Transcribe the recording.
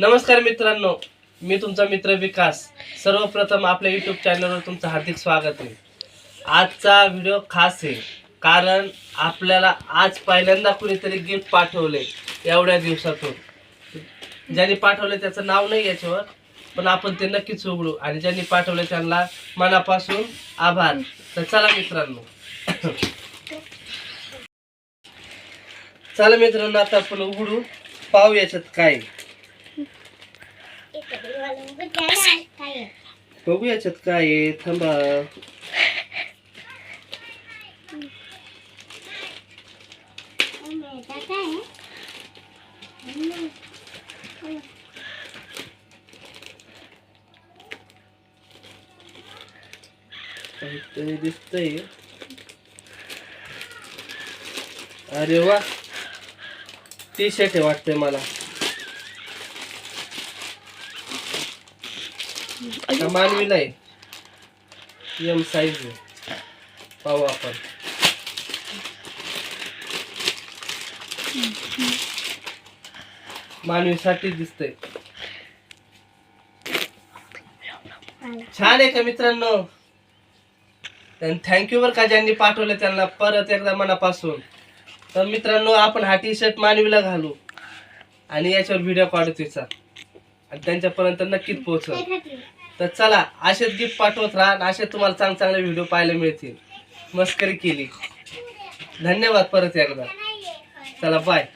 नमस्कार मित्रांनो मी तुमचा मित्र विकास. सर्वप्रथम आपल्या यूट्यूब चॅनलवर तुमचं हार्दिक स्वागत आहे. आजचा व्हिडिओ खास आहे कारण आपल्याला आज पहिल्यांदा कुणीतरी गिफ्ट पाठवले एवढ्या दिवसातून. ज्यांनी पाठवले त्याचं नाव नाही याच्यावर पण आपण ते नक्कीच उघडू. आणि ज्यांनी पाठवले त्यांना मनापासून आभार. तर चला मित्रांनो. चला मित्रांनो आता आपण उघडू. पाहू याच्यात काय आहे. बघू याच्यात काय अरे वा टी शर्ट आहे वाटतंय मला हा एम साईज पाहू आपण. मानवीसाठी दिसतंय. छान आहे का मित्रांनो? थँक्यू बर का ज्यांनी पाठवलं त्यांना परत एकदा मनापासून. तर मित्रांनो आपण हा टी शर्ट मानवीला घालू. आणि याच्यावर व्हिडिओ काढू तिचा. आणि त्यांच्यापर्यंत नक्कीच पोहोचल. तर चला असेच गिफ्ट पाठवत राहा आणि असे तुम्हाला चांग चांगले व्हिडिओ पाहायला मिळतील. मस्करी केली. धन्यवाद परत एकदा. चला बाय